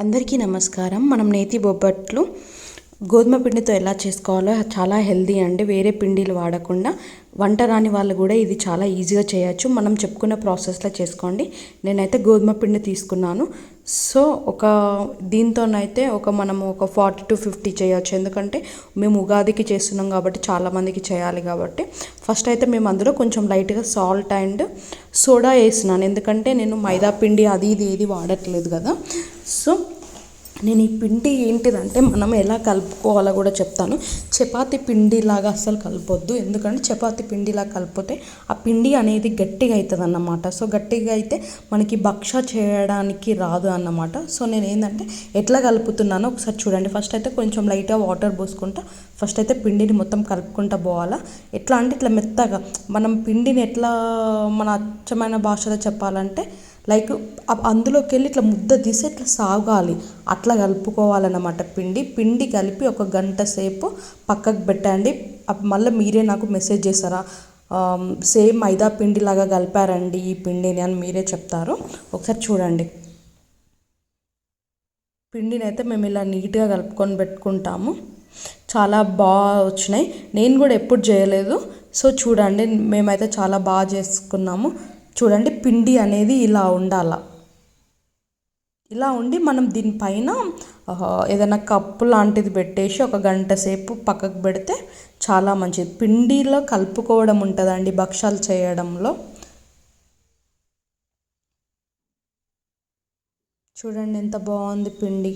అందరికీ నమస్కారం. మనం నేతి బొబ్బట్లు గోధుమ పిండితో ఎలా చేసుకోవాలో చాలా హెల్దీ అండి. వేరే పిండిలు వాడకుండా వంట రాని వాళ్ళు కూడా ఇది చాలా ఈజీగా చేయొచ్చు. మనం చెప్పుకున్న ప్రాసెస్లో చేసుకోండి. నేనైతే గోధుమ పిండి తీసుకున్నాను. సో ఒక దీంతోనైతే ఒక మనము ఒక ఫార్టీ టు ఫిఫ్టీ చేయొచ్చు. ఎందుకంటే మేము ఉగాదికి చేస్తున్నాం కాబట్టి చాలామందికి చేయాలి కాబట్టి. ఫస్ట్ అయితే మేము అందులో కొంచెం లైట్గా సాల్ట్ అండ్ సోడా వేసినాను. ఎందుకంటే నేను మైదా పిండి అది ఇది ఏది వాడట్లేదు కదా. సో నేను ఈ పిండి ఏంటిదంటే మనం ఎలా కలుపుకోవాలో కూడా చెప్తాను. చపాతి పిండిలాగా అస్సలు కలపొద్దు. ఎందుకంటే చపాతి పిండిలా కలిపితే ఆ పిండి అనేది గట్టిగా అవుతుంది అన్నమాట సో గట్టిగా అయితే మనకి భక్ష చేయడానికి రాదు అన్నమాట. సో నేను ఏంటంటే ఎట్లా కలుపుతున్నానో ఒకసారి చూడండి. ఫస్ట్ అయితే కొంచెం లైట్గా వాటర్ పోసుకుంటా ఫస్ట్ అయితే పిండిని మొత్తం కలుపుకుంటా పోవాలా. ఎట్లా అంటే ఇట్లా మెత్తగా మనం పిండిని ఎట్లా మన అచ్చమైన భాషలో చెప్పాలంటే లైక్ అందులోకి వెళ్ళి ఇట్లా ముద్ద తీసి ఇట్లా సాగాలి. అట్లా కలుపుకోవాలన్నమాట. పిండి పిండి కలిపి ఒక గంట సేపు పక్కకు పెట్టండి. మళ్ళీ మీరే నాకు మెసేజ్ చేస్తారా? సేమ్ మైదా పిండిలాగా కలిపారండి ఈ పిండిని అని మీరే చెప్తారు. ఒకసారి చూడండి. పిండిని అయితే మేము ఇలా నీట్గా కలుపుకొని పెట్టుకుంటాము. చాలా బాగా వచ్చినాయి. నేను కూడా ఎప్పుడు చేయలేదు. సో చూడండి మేమైతే చాలా బాగా చేసుకున్నాము. చూడండి పిండి అనేది ఇలా ఉండాల. ఇలా ఉండి మనం దీనిపైన ఏదైనా కప్పు లాంటిది పెట్టేసి ఒక గంట సేపు పక్కకు పెడితే చాలా మంచిది. పిండిలో కలుపుకోవడం ఉంటుందండి భక్షాలు చేయడంలో. చూడండి ఎంత బాగుంది పిండి.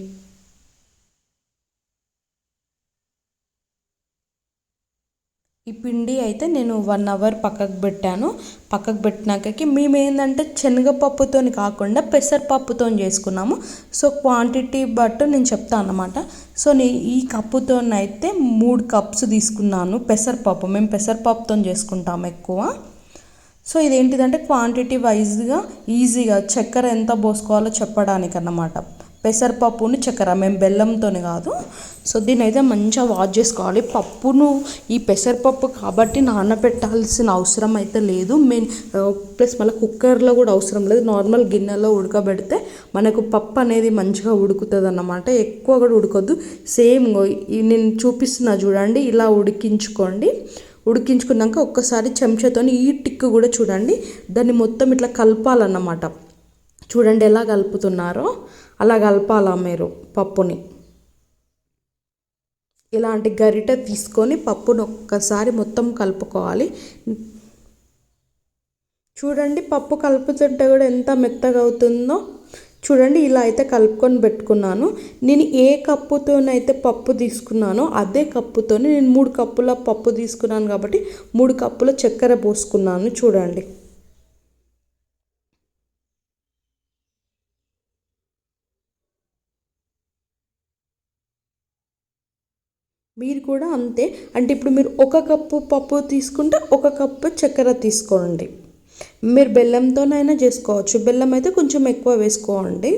ఈ పిండి అయితే నేను వన్ అవర్ పక్కకు పెట్టాను. పక్కకు పెట్టినాకకి మేము ఏంటంటే శనగపప్పుతో కాకుండా పెసరపప్పుతో చేసుకున్నాము. సో క్వాంటిటీ బట్టు నేను చెప్తాను అనమాట సో నేను ఈ కప్పుతోనైతే మూడు కప్స్ తీసుకున్నాను పెసరపప్పు. మేము పెసరపప్పుతో చేసుకుంటాము ఎక్కువ. సో ఇదేంటిదంటే క్వాంటిటీ వైజ్గా ఈజీగా చక్కెర ఎంత పోసుకోవాలో చెప్పడానికి అన్నమాట పెసరపప్పును చక్కెర మేము బెల్లంతో కాదు. సో దీన్ని అయితే మంచిగా వాష్ చేసుకోవాలి. పప్పును ఈ పెసరపప్పు కాబట్టి నానబెట్టాల్సిన అవసరం అయితే లేదు. మెయిన్ ప్లస్ మళ్ళీ కుక్కర్లో కూడా అవసరం లేదు. నార్మల్ గిన్నెలో ఉడకబెడితే మనకు పప్పు అనేది మంచిగా ఉడుకుతుంది అన్నమాట ఎక్కువ కూడా ఉడకొద్దు. సేమ్ నేను చూపిస్తున్నా చూడండి ఇలా ఉడికించుకోండి. ఉడికించుకున్నాక ఒక్కసారి చెంచాతో ఈ టిక్ కూడా చూడండి. దాన్ని మొత్తం ఇట్లా కలపాలన్నమాట. చూడండి ఎలా కలుపుతున్నారో అలా కలపాలా మీరు పప్పుని? ఇలాంటి గరిట తీసుకొని పప్పును ఒక్కసారి మొత్తం కలుపుకోవాలి. చూడండి పప్పు కలుపుతుంటే కూడా ఎంత మెత్తగా అవుతుందో. చూడండి ఇలా అయితే కలుపుకొని పెట్టుకున్నాను. నేను ఏ కప్పుతోనైతే పప్పు తీసుకున్నానో అదే కప్పుతోనే నేను మూడు కప్పుల పప్పు తీసుకున్నాను కాబట్టి మూడు కప్పుల చక్కెర పోసుకున్నాను. చూడండి. మీరు కూడా అంతే. అంటే ఇప్పుడు మీరు ఒక కప్పు పప్పు తీసుకుంటే ఒక కప్పు చక్కెర తీసుకోండి. మీరు బెల్లంతోనైనా చేసుకోవచ్చు. బెల్లం అయితే కొంచెం ఎక్కువ వేసుకోండి.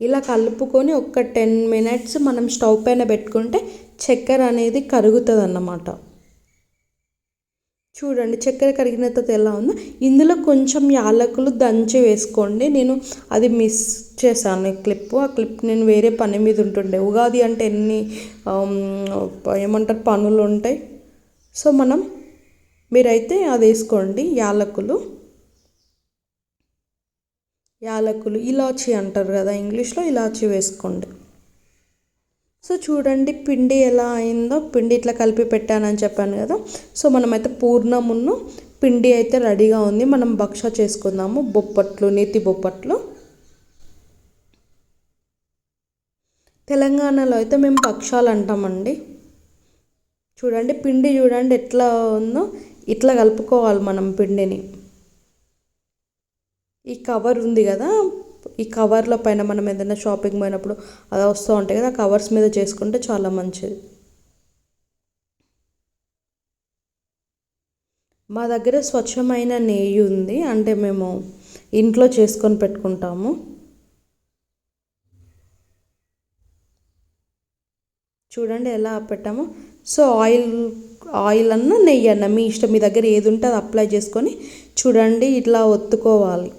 ఇలా కలుపుకొని ఒక టెన్ మినిట్స్ మనం స్టవ్ పైన పెట్టుకుంటే చక్కెర అనేది కరుగుతుంది అన్నమాట చూడండి చక్కెర కరిగిన తర్వాత ఎలా ఉందో. ఇందులో కొంచెం యాలకులు దంచి వేసుకోండి. నేను అది మిస్ చేశాను ఈ క్లిప్. ఆ క్లిప్ నేను వేరే పని మీద ఉంటుండే. ఉగాది అంటే ఎన్ని ఏమంటారు పనులు ఉంటాయి. సో మనం మీరైతే అది వేసుకోండి యాలకులు. యాలకులు ఇలాచి అంటారు కదా ఇంగ్లీష్లో ఇలాచి వేసుకోండి. సో చూడండి పిండి ఎలా అయిందో పిండి ఇట్లా కలిపి పెట్టానని చెప్పాను కదా. సో మనమైతే పూర్ణమును పిండి అయితే రెడీగా ఉంది. మనం భక్ష చేసుకుందాము. బొప్పట్లు నేతి బొప్పట్లు. తెలంగాణలో అయితే మేము భక్షాలు అంటామండి. చూడండి పిండి చూడండి ఎట్లా ఉందో. ఇట్లా కలుపుకోవాలి మనం పిండిని. ఈ కవర్ ఉంది కదా ఈ కవర్ల పైన మనం ఏదైనా షాపింగ్ పోయినప్పుడు అది వస్తూ ఉంటాయి కదా కవర్స్ మీద చేసుకుంటే చాలా మంచిది. మా దగ్గర స్వచ్ఛమైన నెయ్యి ఉంది అంటే మేము ఇంట్లో చేసుకొని పెట్టుకుంటాము. చూడండి ఎలా పెట్టాము. సో ఆయిల్ ఆయిల్ అన్న నెయ్యి అన్న మీ ఇష్టం మీ దగ్గర ఏది ఉంటే అది అప్లై చేసుకొని చూడండి ఇట్లా ఒత్తుకోవాలి.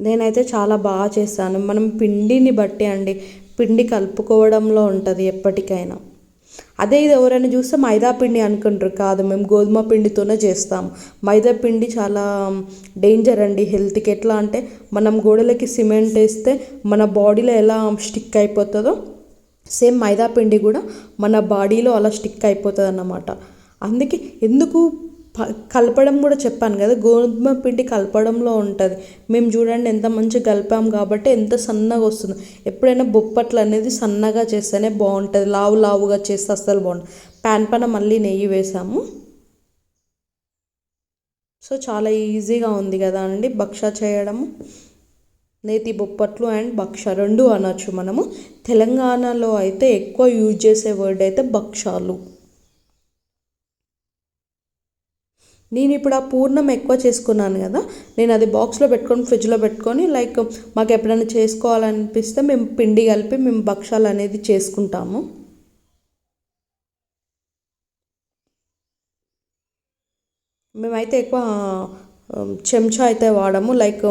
నేనైతే చాలా బాగా చేస్తాను. మనం పిండిని బట్టి అండి పిండి కలుపుకోవడంలో ఉంటుంది ఎప్పటికైనా. అదే ఇది ఎవరైనా చూస్తే మైదా పిండి అనుకుంటారు కాదు మేము గోధుమ పిండితోనే చేస్తాం. మైదా పిండి చాలా డేంజర్ అండి హెల్త్కి ఎట్లా అంటే మనం గోడలకి సిమెంట్ వేస్తే మన బాడీలో ఎలా స్టిక్ అయిపోతుందో సేమ్ మైదా పిండి కూడా మన బాడీలో అలా స్టిక్ అయిపోతుంది అన్నమాట అందుకే ఎందుకు కలపడం కూడా చెప్పాను కదా గోధుమ పిండి కలపడంలో ఉంటుంది. మేము చూడండి ఎంత మంచిగా కలిపాం కాబట్టి ఎంత సన్నగా వస్తుంది. ఎప్పుడైనా బొప్పట్లు అనేది సన్నగా చేస్తేనే బాగుంటుంది. లావు లావుగా చేస్తే అస్సలు బాగుంటుంది ప్యాన్ పైన మళ్ళీ నెయ్యి వేసాము. సో చాలా ఈజీగా ఉంది కదా అండి భక్ష చేయడము. నేతి బొప్పట్లు అండ్ భక్ష రెండు అనొచ్చు మనము. తెలంగాణలో అయితే ఎక్కువ యూజ్ చేసే వర్డ్ అయితే భక్షాలు. నేను ఇప్పుడు ఆ పూర్ణం ఎక్కువ చేసుకున్నాను కదా నేను అది బాక్స్లో పెట్టుకొని ఫ్రిడ్జ్లో పెట్టుకొని లైక్ మాకు ఎప్పుడైనా చేసుకోవాలనిపిస్తే మేము పిండి కలిపి మేము భక్షాలు అనేది చేసుకుంటాము. మేమైతే ఎక్కువ చెంచా అయితే వాడము లైక్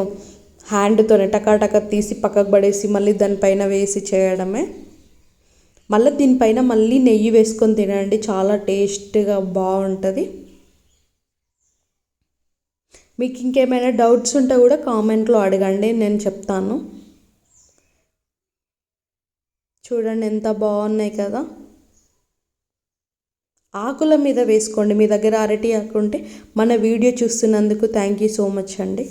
హ్యాండ్తోనే టకాటక తీసి పక్కకు పడేసి మళ్ళీ దానిపైన వేసి చేయడమే. మళ్ళీ దీనిపైన మళ్ళీ నెయ్యి వేసుకొని తినండి చాలా టేస్ట్గా బాగుంటుంది. మీకు ఇంకేమైనా డౌట్స్ ఉంటే కూడా కామెంట్లో అడగండి నేను చెప్తాను. చూడండి ఎంత బాగున్నాయి కదా. ఆకుల మీద వేసుకోండి మీ దగ్గర అరటి ఆకు ఉంటే మన వీడియో చూస్తున్నందుకు థ్యాంక్ యూ సో మచ్ అండి.